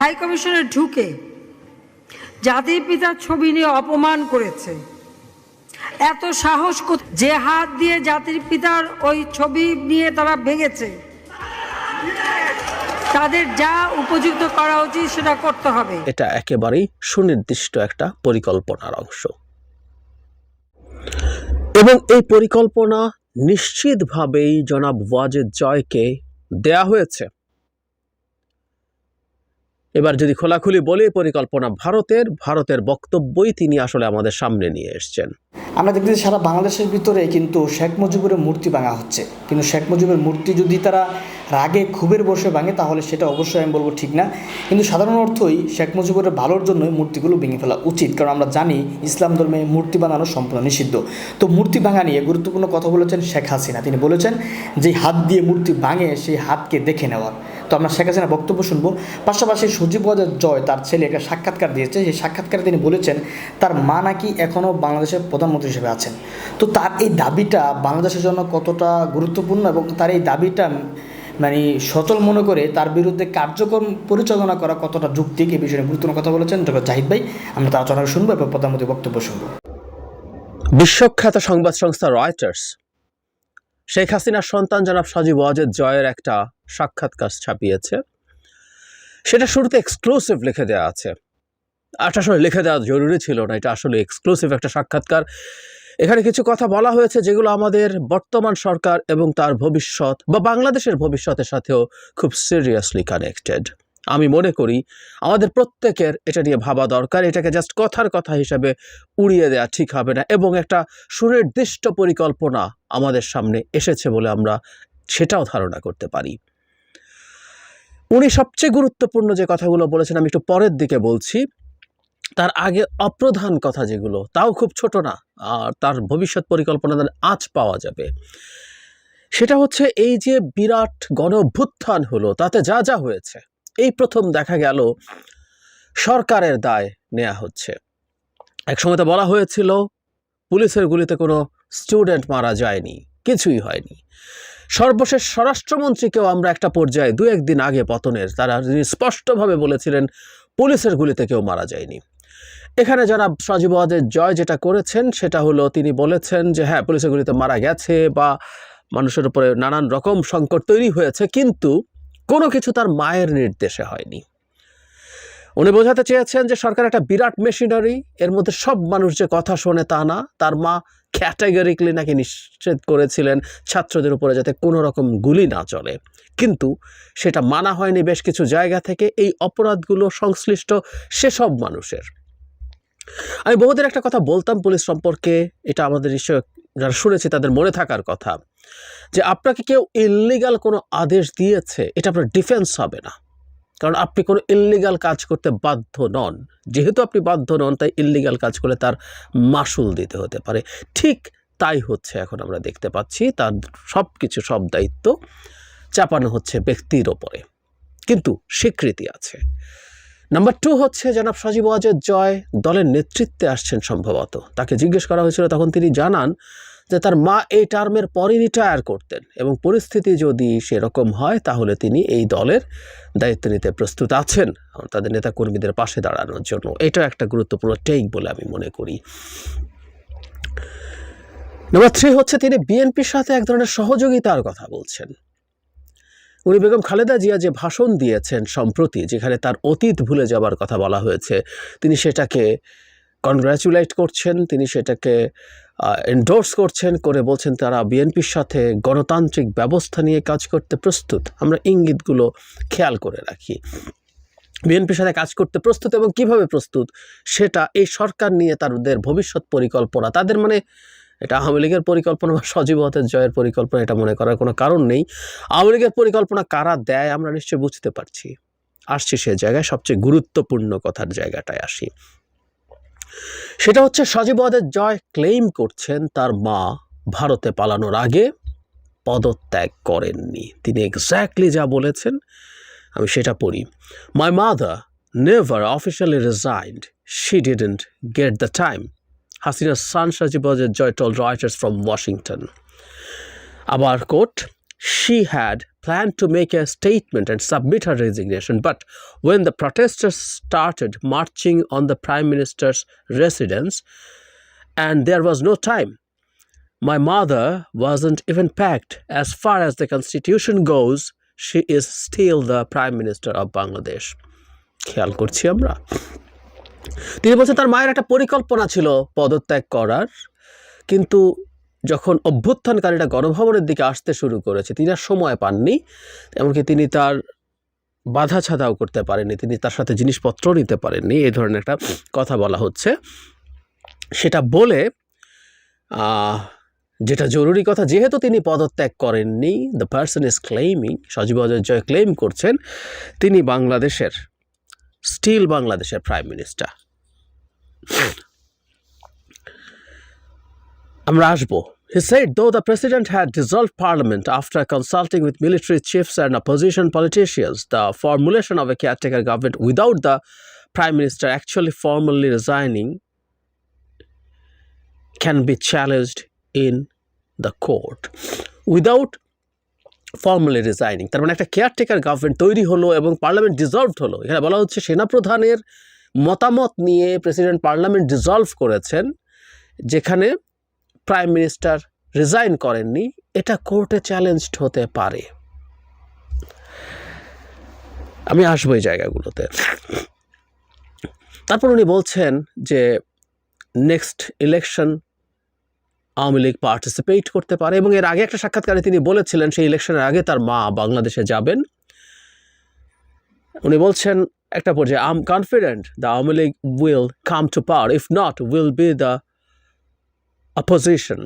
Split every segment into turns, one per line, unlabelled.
High কমিশনে ঢুকে জাতির পিতার ছবি নিয়ে অপমান করেছে। এত সাহস যে হাত দিয়ে জাতির পিতার ওই ছবি নিয়ে তারা ভেঙেছে, তাদের যা উপযুক্ত করা উচিত সেটা করতে হবে।
এটা একেবারেই সুনির্দিষ্ট একটা পরিকল্পনার অংশ। এবং এই পরিকল্পনা নিশ্চিতভাবেই জনাব ওয়াজেদ জয়কে দেয়া হয়েছে। এবার যদি খোলাখুলি বলি পরিকল্পনা ভারতের ভারতের বক্তব্যই তিনি আসলে আমাদের সামনে নিয়ে এসছেন।
আমরা দেখতেছি সারা বাংলাদেশের ভিতরে কিন্তু শেখ মুজিবুরের মূর্তি ভাঙা হচ্ছে। কিন্তু শেখ মুজিবের মূর্তি যদি তারা রাগে ক্ষোভের বসে ভাঙে, তাহলে সেটা অবশ্যই আমি বলব ঠিক না। কিন্তু সাধারণ অর্থই শেখ মুজিবুরের ভালোর জন্যই মূর্তিগুলো ভেঙে ফেলা উচিত। কারণ আমরা জানি ইসলাম ধর্মে মূর্তি বানানো সম্পূর্ণ নিষিদ্ধ। তো মূর্তি ভাঙা নিয়ে গুরুত্বপূর্ণ কথা বলেছেন শেখ হাসিনা। তিনি বলেছেন যে, হাত দিয়ে মূর্তি ভাঙে সেই হাতকে দেখে নেওয়ার। তো আমরা শেখ হাসিনার বক্তব্য শুনব। পাশাপাশি সজীব ওয়াজেদ জয় তার ছেলে একটা সাক্ষাৎকার দিয়েছে। সেই সাক্ষাৎকারে তিনি বলেছেন, তার মা নাকি এখনও বাংলাদেশের প্রধানমন্ত্রী হিসেবে আছেন। তো তার এই দাবিটা বাংলাদেশের জন্য কতটা গুরুত্বপূর্ণ এবং তার এই দাবিটা মানে সচল মনে করে তার বিরুদ্ধে কার্যক্রম পরিচালনা করা কতটা যুক্তিক এই বিষয়ে গুরুত্বপূর্ণ কথা বলেছেন ডক্টর জাহিদ ভাই। আমরা তার আলোচনা শুনব এবং প্রধানমন্ত্রীর বক্তব্য শুনব।
বিশ্বখ্যাত সংবাদ সংস্থা রয়টার্স, শেখ হাসিনার সন্তান জনাব সজীব ওয়াজেদ জয়ের একটা সাক্ষাৎকার ছাপিয়েছে। সেটা শুরুতে এক্সক্লুসিভ লিখে দেওয়া আছে। এটা আসলে লিখে দেওয়া জরুরি ছিল না, এটা আসলে এক্সক্লুসিভ একটা সাক্ষাৎকার। এখানে কিছু কথা বলা হয়েছে যেগুলো আমাদের বর্তমান সরকার এবং তার ভবিষ্যৎ বা বাংলাদেশের ভবিষ্যতের সাথেও খুব সিরিয়াসলি কানেক্টেড আমি মনে করি আমাদের প্রত্যেকের এটা নিয়ে ভাবা দরকার, এটাকে জাস্ট কথার কথা হিসাবে উড়িয়ে দেওয়া ঠিক হবে না এবং একটা সুনির্দিষ্ট পরিকল্পনা আমাদের সামনে এসেছে বলে আমরা সেটাও ধারণা করতে পারি। উনি সবচেয়ে গুরুত্বপূর্ণ যে কথাগুলো বলেছেন, আমি একটু পরের দিকে বলছি। তার আগে অপ্রধান কথা যেগুলো, তাও খুব ছোট না, আর তার ভবিষ্যৎ পরিকল্পনা আজ পাওয়া যাবে। সেটা হচ্ছে এই যে বিরাট গণ অভ্যুত্থান হলো, তাতে যা যা হয়েছে, এই প্রথম দেখা গেল সরকারের দায় নেওয়া হচ্ছে। এক সময় তো বলা হয়েছিল, পুলিশের গুলিতে কোনো স্টুডেন্ট মারা যায়নি, কিছুই হয়নি। সর্বশেষ স্বরাষ্ট্রমন্ত্রীকেও আমরা একটা পর্যায়ে দু একদিন আগে পতনের, তারা স্পষ্টভাবে বলেছিলেন, পুলিশের গুলিতে কেউ মারা যায়নি। এখানে যারা সজীবাদের জয় যেটা করেছেন, সেটা হলো তিনি বলেছেন যে হ্যাঁ পুলিশের গুলিতে মারা গেছে বা মানুষের উপরে নানান রকম সংকট তৈরি হয়েছে, কিন্তু কোনো কিছু তার মায়ের নির্দেশে হয়নি। উনি বোঝাতে চেয়েছেন যে, সরকার একটা বিরাট মেশিনারি এর মধ্যে সব মানুষ যে কথা শোনে তা না, তার মা ক্যাটাগরিকলি নাকি নিষেধ করেছিলেন ছাত্রদের উপরে যাতে কোনো রকম গুলি না চলে। কিন্তু সেটা মানা হয়নি বেশ কিছু জায়গা থেকে, এই অপরাধগুলো সংশ্লিষ্ট সেসব মানুষের। আমি বহুদের একটা কথা বলতাম পুলিশ সম্পর্কে, এটা আমাদের নিশ্চয় যারা শুনেছি তাদের মনে থাকার কথা, যে আপনাকে কেউ ইল্লিগাল কোনো আদেশ দিয়েছে, এটা আপনার ডিফেন্স হবে না। কারণ আপনি কোনো ইল্লিগাল কাজ করতে বাধ্য নন। যেহেতু আপনি বাধ্য নন, তাই ইল্লিগাল কাজ করলে তার মাসুল দিতে হতে পারে। ঠিক তাই হচ্ছে এখন আমরা দেখতে পাচ্ছি, তার সব কিছু সব দায়িত্ব চাপানো হচ্ছে ব্যক্তির ওপরে। কিন্তু স্বীকৃতি আছে। নাম্বার টু হচ্ছে জনাব সজীব ওয়াজেদ জয় দলের নেতৃত্বে আসছেন সম্ভবত। তাকে জিজ্ঞেস করা হয়েছিল, তখন তিনি জানান যে তার মা এই টার্মের পরই রিটায়ার করতেন এবং পরিস্থিতি যদি সেরকম হয়, তাহলে তিনি এই দলের দায়িত্ব নিতে প্রস্তুত আছেন। তাদের নেতা কর্মীদের পাশে দাঁড়ানোর জন্য। এটা একটা গুরুত্বপূর্ণ টেক বলে আমি মনে করি। নাম্বার থ্রি হচ্ছে তিনি বিএনপির সাথে এক ধরনের সহযোগিতার কথা বলছেন। উনি বেগম খালেদা জিয়া যে ভাষণ দিয়েছেন সম্প্রতি, যেখানে তার অতীত ভুলে যাবার কথা বলা হয়েছে, তিনি সেটাকে কনগ্র্যাচুলেট করছেন, তিনি সেটাকে এন্ডোর্স করছেন, করে বলছেন তারা বিএনপির সাথে গণতান্ত্রিক ব্যবস্থা নিয়ে কাজ করতে প্রস্তুত। আমরা ইঙ্গিতগুলো খেয়াল করে রাখি। বিএনপির সাথে কাজ করতে প্রস্তুত এবং কীভাবে প্রস্তুত, সেটা এই সরকার নিয়ে তাদের ভবিষ্যৎ পরিকল্পনা, তাদের মানে এটা আওয়ামী লীগের পরিকল্পনা বা সজীব হতের জয়ের পরিকল্পনা, এটা মনে করার কোনো কারণ নেই। আওয়ামী লীগের পরিকল্পনা কারা দেয় আমরা নিশ্চয়ই বুঝতে পারছি। আসছি সে জায়গায়, সবচেয়ে গুরুত্বপূর্ণ কথার জায়গাটায় আসি। সেটা হচ্ছে সজীবদের জয় ক্লেইম করছেন তার মা ভারতে পালানোর আগে, পদত্যাগ করেননি। তিনি এক্স্যাক্টলি যা বলেছেন, আমি সেটা পড়ি। My mother never officially resigned she didn't get the time হাসিনার সান সজীবদের Joy told Reuters from Washington আবার quote she had planned to make a statement and submit her resignation. But when the protesters started marching on the Prime Minister's residence, and there was no time, my mother wasn't even packed. As far as the constitution goes, she is still the Prime Minister of Bangladesh. খেয়াল করছি আমরা তিনি বলছেন, তার মায়ের একটা পরিকল্পনা ছিল পদত্যাগ করার। কিন্তু যখন অভ্যুত্থানকারীরা গণভবনের দিকে আসতে শুরু করেছে, তিনি আর সময় পাননি। এমনকি তিনি তার বাধা ছাদাও করতে পারেননি। তিনি তার সাথে জিনিসপত্র নিতে পারেননি। এই ধরনের একটা কথা বলা হচ্ছে। সেটা বলে যেটা জরুরি কথা, যেহেতু তিনি পদত্যাগ করেননি the person is claiming Sajeeb Wazed Joy claim করছেন, তিনি বাংলাদেশের স্টিল বাংলাদেশের প্রাইম মিনিস্টার আমরা আসবো He said, though the president had dissolved parliament after consulting with military chiefs and opposition politicians, the formulation of a caretaker government without the prime minister actually formally resigning can be challenged in the court. Without formally resigning তার মানে একটা caretaker government তৈরি হলো এবং parliament dissolved হলো। এখানে বলা হচ্ছে সেনাপ্রধানের মতামত নিয়ে প্রেসিডেন্ট পার্লামেন্ট ডিজলভ করেছেন, যেখানে প্রাইম মিনিস্টার রিজাইন করেননি। এটা কোর্টে চ্যালেঞ্জড হতে পারে। আমি আসব এই জায়গাগুলোতে। তারপর উনি বলছেন যে next election Awami League participate করতে পারে এবং এর আগে একটা সাক্ষাৎকারে তিনি বলেছিলেন, সেই ইলেকশনের আগে তার মা বাংলাদেশে যাবেন। উনি বলছেন একটা পর্যায়ে I am confident the Awami League will come to power if not will be the opposition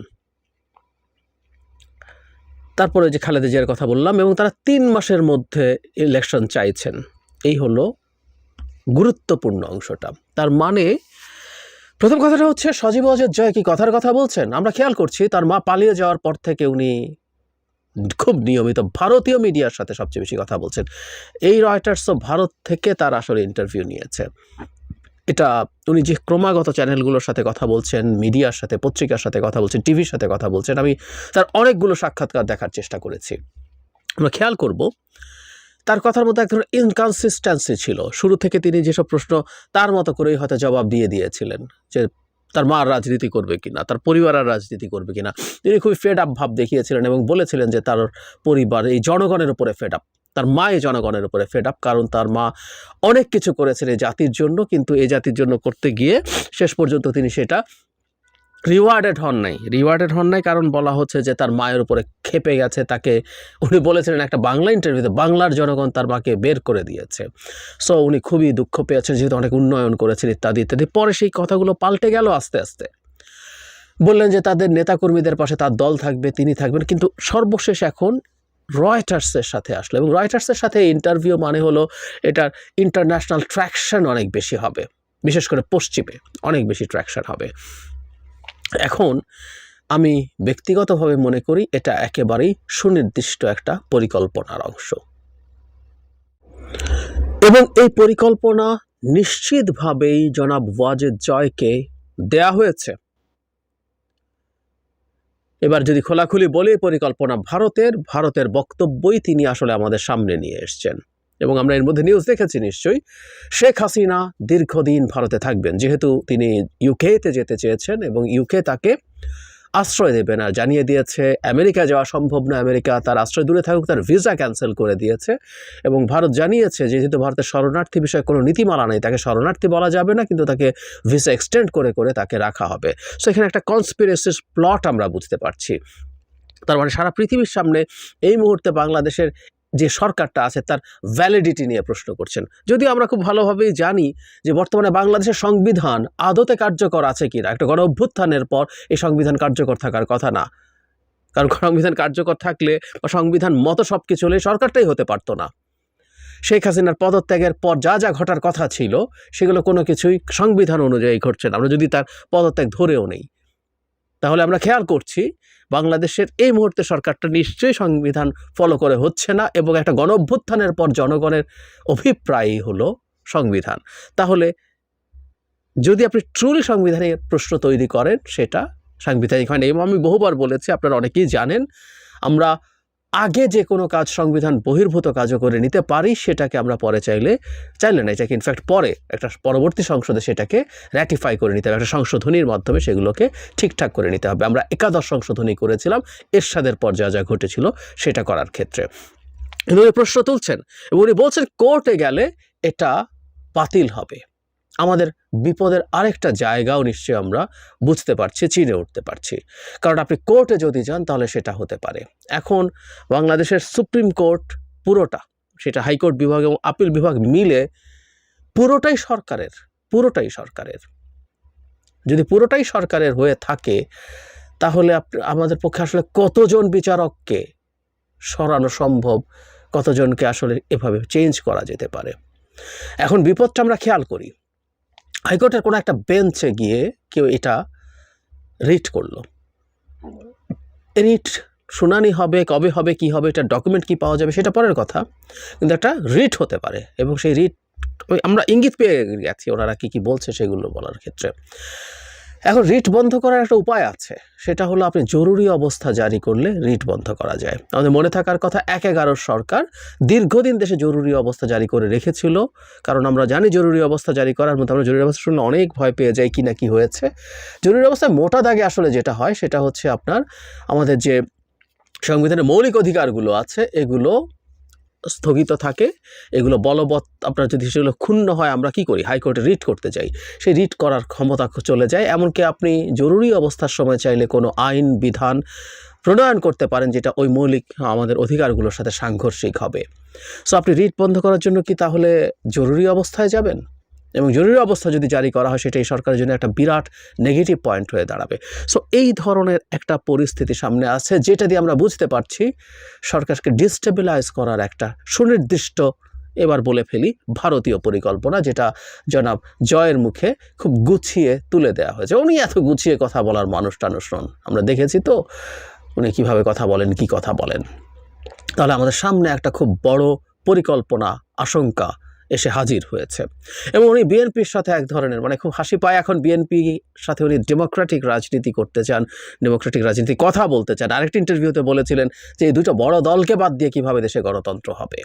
তারপরে যে খালেদা জিয়ার কথা বললাম এবং তারা তিন মাসের মধ্যে ইলেকশন চাইছেন। এই হলো গুরুত্বপূর্ণ অংশটা। তার মানে প্রথম কথাটা হচ্ছে, সজীব অজয় জয় কি কথার কথা বলছেন? আমরা খেয়াল করছি, তার মা পালিয়ে যাওয়ার পর থেকে উনি খুব নিয়মিত ভারতীয় মিডিয়ার সাথে সবচেয়ে বেশি কথা বলছেন। এই রয়টার্সও ভারত থেকে তার আসলে ইন্টারভিউ নিয়েছে। এটা উনি যে ক্রমাগত চ্যানেলগুলোর সাথে কথা বলছেন, মিডিয়ার সাথে, পত্রিকার সাথে কথা বলছেন, টিভির সাথে কথা বলছেন, আমি তার অনেকগুলো সাক্ষাৎকার দেখার চেষ্টা করেছি। আমরা খেয়াল করব তার কথার মধ্যে এক ধরনের ইনকনসিস্টেন্সি ছিল। শুরু থেকে তিনি যেসব প্রশ্ন তার মতো করেই হয়তো জবাব দিয়ে দিয়েছিলেন যে তার মা রাজনীতি করবে কিনা, তার পরিবার আর রাজনীতি করবে কিনা। তিনি খুবই ফেড আপ ভাব দেখিয়েছিলেন এবং বলেছিলেন যে তার পরিবার, এই জনগণের উপরে ফেড আপ তার মা এই জনগণের উপরে ফেড আপ কারণ তার মা অনেক কিছু করেছেন এই জাতির জন্য, কিন্তু এই জাতির জন্য করতে গিয়ে শেষ পর্যন্ত তিনি সেটা রিওয়ার্ডেড হন নাই। রিওয়ার্ডেড হন নাই কারণ বলা হচ্ছে যে তার মায়ের উপরে খেপে গেছে, তাকে উনি বলেছিলেন একটা বাংলা ইন্টারভিউতে বাংলার জনগণ তার মাকে বের করে দিয়েছে। সো উনি খুবই দুঃখ পেয়েছেন, যেহেতু অনেক উন্নয়ন করেছেন, ইত্যাদি ইত্যাদি। পরে সেই কথাগুলো পাল্টে গেল আস্তে আস্তে। বললেন যে তাদের নেতাকর্মীদের পাশে তার দল থাকবে, তিনি থাকবেন, কিন্তু সর্বশেষ এখন রয়টার্সের সাথে আসলো এবং রয়টার্সের সাথে ইন্টারভিউ মানে হলো এটার ইন্টারন্যাশনাল ট্র্যাকশন অনেক বেশি হবে। বিশেষ করে পশ্চিমে অনেক বেশি ট্র্যাকশন হবে। এখন আমি ব্যক্তিগতভাবে মনে করি এটা একেবারেই সুনির্দিষ্ট একটা পরিকল্পনার অংশ। এবং এই পরিকল্পনা নিশ্চিতভাবেই জনাব ওয়াজেদ জয়কে দেয়া হয়েছে। এবার যদি খোলাখুলি বলি, পরিকল্পনা ভারতের ভারতের বক্তব্যই তিনি আসলে আমাদের সামনে নিয়ে এসছেন। এবং আমরা এর মধ্যে নিউজ দেখেছি নিশ্চয়ই, শেখ হাসিনা দীর্ঘদিন ভারতে থাকবেন। যেহেতু তিনি ইউকেতে যেতে চেয়েছেন এবং ইউকে তাকে আশ্রয় দেবে না জানিয়ে দিয়েছে, আমেরিকা যাওয়া সম্ভব না, আমেরিকা তার আশ্রয় দূরে থাকুক, তার ভিসা ক্যান্সেল করে দিয়েছে। এবং ভারত জানিয়েছে, যেহেতু ভারতের শরণার্থী বিষয়ে কোনো নীতিমালা নেই, তাকে শরণার্থী বলা যাবে না, কিন্তু তাকে ভিসা এক্সটেন্ড করে করে তাকে রাখা হবে। সো এখানে একটা কনস্পিরেসিস প্লট আমরা বুঝতে পারছি। তার মানে সারা পৃথিবীর সামনে এই মুহূর্তে বাংলাদেশের যে সরকারটা আছে তার ভ্যালিডিটি নিয়ে প্রশ্ন করছেন। যদিও আমরা খুব ভালোভাবেই জানি যে বর্তমানে বাংলাদেশের সংবিধান আদতে কার্যকর আছে কিনা, একটা গণ অভ্যুত্থানের পর এই সংবিধান কার্যকর থাকার কথা না। কারণ সংবিধান কার্যকর থাকলে বা সংবিধান মতো সব কিছু হলে সরকারটাই হতে পারতো না। শেখ হাসিনার পদত্যাগের পর যা যা ঘটার কথা ছিল, সেগুলো কোনো কিছুই সংবিধান অনুযায়ী ঘটছে না। আমরা যদি তার পদত্যাগ ধরেও নেই। তাহলে আমরা খেয়াল করছি বাংলাদেশের এই মুহূর্তে সরকারটা নিশ্চয়ই সংবিধান ফলো করে হচ্ছে না এবং একটা গণ অভ্যুত্থানের পর জনগণের অভিপ্রায়ই হলো সংবিধান। তাহলে যদি আপনি ট্রুলি সংবিধানের প্রশ্ন তৈরি করেন সেটা সাংবিধানিক হয় না। এবং আমি বহুবার বলেছি, আপনারা অনেকেই জানেন, আমরা আগে যে কোনো কাজ সংবিধান বহির্ভূত কাজও করে নিতে পারি, সেটাকে আমরা পরে চাইলে চাইলে না, এটাকে ইনফ্যাক্ট পরে একটা পরবর্তী সংসদে সেটাকে র্যাটিফাই করে নিতে হবে, একটা সংশোধনীর মাধ্যমে সেগুলোকে ঠিকঠাক করে নিতে হবে। আমরা একাদশ সংশোধনী করেছিলাম, এরশাদের পর যা যা ঘটেছিল সেটা করার ক্ষেত্রে। প্রশ্ন তুলছেন, এবং উনি বলছেন, কোর্টে গেলে এটা বাতিল হবে। আমাদের বিপদের আরেকটা জায়গাও নিশ্চয়ই আমরা বুঝতে পারছি, চিনে উঠতে পারছি। কারণ আপনি কোর্টে যদি যান, তাহলে সেটা হতে পারে। এখন বাংলাদেশের সুপ্রিম কোর্ট পুরোটা, সেটা হাইকোর্ট বিভাগ এবং আপিল বিভাগ মিলে পুরোটাই সরকারের পুরোটাই সরকারের। যদি পুরোটাই সরকারের হয়ে থাকে, তাহলে আমাদের পক্ষে আসলে কতজন বিচারককে সরানো সম্ভব, কতজনকে আসলে এভাবে চেঞ্জ করা যেতে পারে? এখন বিপদটা আমরা খেয়াল করি। হাইকোর্টের কোনো একটা বেঞ্চে গিয়ে কেউ এটা রিট করল। রিট শুনানি হবে, কবে হবে, কি হবে, এটা ডকুমেন্ট কি পাওয়া যাবে সেটা পরের কথা। কিন্তু একটা রিট হতে পারে এবং সেই রিট আমরা ইঙ্গিত পেয়ে গেছি ওনারা কী কী বলছে সেগুলো বলার ক্ষেত্রে। এখন রিট বন্ধ করার একটা উপায় আছে। সেটা হলো আপনি জরুরি অবস্থা জারি করলে রিট বন্ধ করা যায়। আমাদের মনে থাকার কথা, এক এগারোর সরকার দীর্ঘদিন দেশে জরুরি অবস্থা জারি করে রেখেছিল। কারণ আমরা জানি জরুরি অবস্থা জারি করার মধ্যে আমরা জরুরি অবস্থা শুনলে অনেক ভয় পেয়ে যাই কি না কি হয়েছে। জরুরি অবস্থায় মোটা দাগে আসলে যেটা হয়, সেটা হচ্ছে আপনার আমাদের যে সংবিধানের মৌলিক অধিকারগুলো আছে, এগুলো স্থগিত থাকে। এগুলো বলবৎ আপনার যদি সেগুলো ক্ষুণ্ণ হয়, আমরা কি করি? হাইকোর্টে রিট করতে যাই। সেই রিট করার ক্ষমতা চলে যায়। এমনকি আপনি জরুরি অবস্থার সময় চাইলে কোনো আইন, বিধান প্রণয়ন করতে পারেন, যেটা ওই মৌলিক, আমাদের অধিকারগুলোর সাথে সাংঘর্ষিক হবে। সো আপনি রিট বন্ধ করার জন্য কি তাহলে জরুরি অবস্থায় যাবেন? এবং জরুরি অবস্থা যদি জারি করা হয়, সেটা এই সরকারের জন্য একটা বিরাট নেগেটিভ পয়েন্ট হয়ে দাঁড়াবে। সো এই ধরনের একটা পরিস্থিতি সামনে আছে, যেটা দিয়ে আমরা বুঝতে পারছি সরকারকে ডিস্টেবিলাইজ করার একটা সুনির্দিষ্ট, এবার বলে ফেলি, ভারতীয় পরিকল্পনা, যেটা জনাব জয়ের মুখে খুব গুছিয়ে তুলে দেওয়া হয়েছে। উনি এত গুছিয়ে কথা বলার মানুষ টানুষ আমরা দেখেছি তো উনি কীভাবে কথা বলেন, কি কথা বলেন। তাহলে আমাদের সামনে একটা খুব বড় পরিকল্পনা আশঙ্কা এসে হাজির হয়েছে। এবং উনি বিএনপির সাথে এক ধরনের মানে খুব হাসি পায় এখন বিএনপি সাথে উনি ডেমোক্রেটিক রাজনীতি করতে চান, ডেমোক্রেটিক রাজনীতি কথা বলতে চান। আরেকটি ইন্টারভিউতে বলেছিলেন যে, এই দুটো বড় দলকে বাদ দিয়ে কীভাবে দেশে গণতন্ত্র হবে?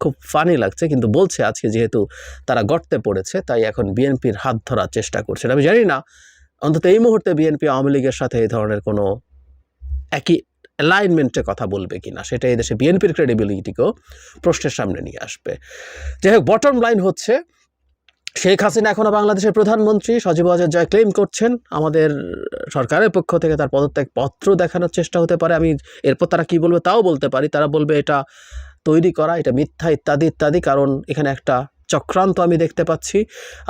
খুব ফানি লাগছে, কিন্তু বলছে আজকে যেহেতু তারা গর্তে পড়েছে, তাই এখন বিএনপির হাত ধরার চেষ্টা করছেন। আমি জানি না, অন্তত এই মুহূর্তে বিএনপি আওয়ামী লীগের সাথে এই ধরনের কোনো একই অ্যালাইনমেন্টে কথা বলবে কিনা, সেটা এই দেশে বিএনপির ক্রেডিবিলিটিকেও প্রশ্নের সামনে নিয়ে আসবে। যাই হোক বটম লাইন হচ্ছে, শেখ হাসিনা এখনও বাংলাদেশের প্রধানমন্ত্রী, সজীব ওয়াজেদ জয় ক্লেম করছেন। আমাদের সরকারের পক্ষ থেকে তার পদত্যাগ পত্র দেখানোর চেষ্টা হতে পারে। আমি এরপর তারা কি বলবে তাও বলতে পারি। তারা বলবে এটা তৈরি করা, এটা মিথ্যা ইত্যাদি ইত্যাদি, কারণ এখানে একটা চক্রান্ত আমি দেখতে পাচ্ছি।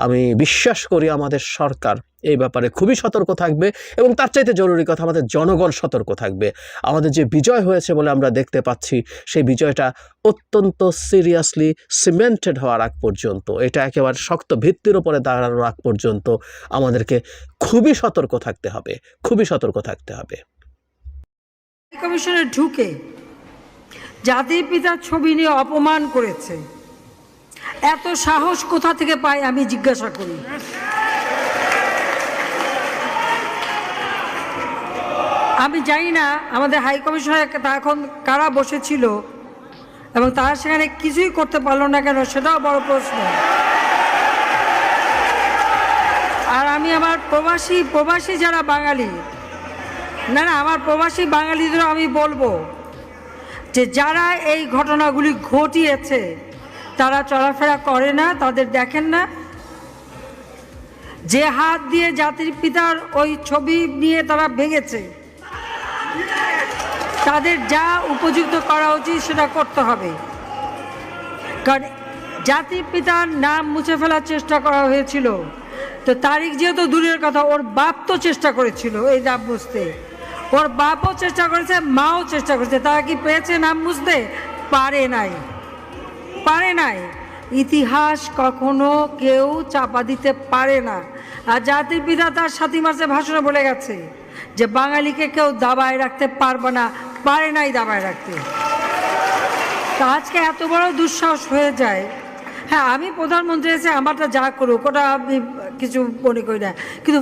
আমি বিশ্বাস করি আমাদের সরকার এই ব্যাপারে খুবই সতর্ক থাকবে এবং তার চাইতে জরুরি কথা আমাদের জনগণ সতর্ক থাকবে। আমাদের যে বিজয় হয়েছে বলে আমরা দেখতে পাচ্ছি, সেই বিজয়টা অত্যন্ত সিরিয়াসলি সিমেন্টেড হওয়ার আগ পর্যন্ত, এটা একেবারে শক্ত ভিত্তির উপরে দাঁড়ানোর আগ পর্যন্ত আমাদেরকে খুবই সতর্ক থাকতে হবে, খুবই সতর্ক থাকতে হবে।
কমিশনে ঢুকে জাতির পিতার ছবি নিয়ে অপমান করেছে। এত সাহস কোথা থেকে পায় আমি জিজ্ঞাসা করি। আমি জানি না, আমাদের হাই কমিশনার এখন কারা বসেছিল এবং তারা সেখানে কিছুই করতে পারল না কেন সেটাও বড় প্রশ্ন। আর আমি আমার প্রবাসী প্রবাসী যারা বাঙালি, না না, আমার প্রবাসী বাঙালিদেরও আমি বলব যে যারা এই ঘটনাগুলি ঘটিয়েছে তারা চলাফেরা করে না, তাদের দেখেন না। যে হাত দিয়ে জাতির পিতার ওই ছবি নিয়ে তারা ভেঙেছে, তাদের যা উপযুক্ত করা উচিত সেটা করতে হবে। কারণ জাতির পিতার নাম মুছে ফেলার চেষ্টা করা হয়েছিল। তো তারিখ যেহেতু দূরের কথা, ওর বাপ তো চেষ্টা করেছিল এই নাম মুছতে ওর বাপও চেষ্টা করেছে, মাও চেষ্টা করেছে, তারা কি পেয়েছে নাম মুছতে পারে নাই। পারে নাই। ইতিহাস কখনো কেউ চাপা দিতে পারে না। আর জাতির পিতা তার সাথী মাসে ভাষণে বলে গেছে যে, বাঙালিকে কেউ দাবায় রাখতে পারবে না, পারে নাই দাবায় রাখতে। তা আজকে এত বড় দুঃসাহস হয়ে যায়। হ্যাঁ আমি প্রধানমন্ত্রী এসে আমারটা যা করুক, ওটা আমি কিছু মনে করি না। কিন্তু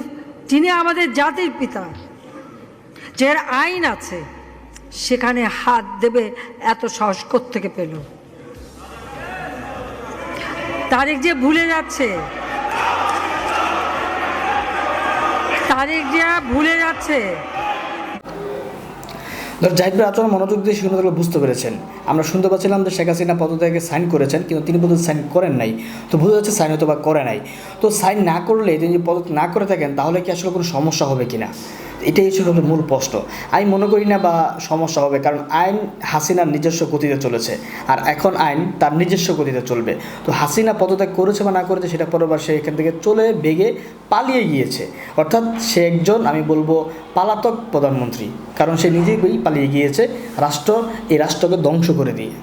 তিনি আমাদের জাতির পিতা, যে আইন আছে, সেখানে হাত দেবে এত সাহস থেকে পেল? তারেক যে ভুলে যাচ্ছে। তারেক যে ভুলে যাচ্ছে।
ধর, জাহিদ আচরণ, মনোযোগ দিয়ে শুনে বুঝতে পেরেছেন। আমরা শুনতে পাচ্ছিলাম যে শেখ হাসিনা পদত্যাগে সাইন করেছেন, কিন্তু তিনি পদত্যাগ সাইন করেন নাই। তো বোঝা যাচ্ছে সাইন হয়তো বা করে নাই। তো সাইন না করলে তিনি যদি পদত্যাগ না করে থাকেন, তাহলে কি আসলে কোনো সমস্যা হবে কিনা? এটাই ছিল আমাদের মূল প্রশ্ন। আমি মনে করি না বা সমস্যা হবে, কারণ আইন হাসিনার নিজস্ব গতিতে চলেছে, আর এখন আইন তার নিজস্ব গতিতে চলবে। তো হাসিনা পদত্যাগ করেছে বা না করেছে সেটা পরবার সে এখান থেকে চলে বেগে পালিয়ে গিয়েছে। অর্থাৎ সে একজন, আমি বলব, পালাতক প্রধানমন্ত্রী, কারণ সে নিজেই পালিয়ে গিয়েছে রাষ্ট্র, এই রাষ্ট্রকে ধ্বংস করে দিয়ে।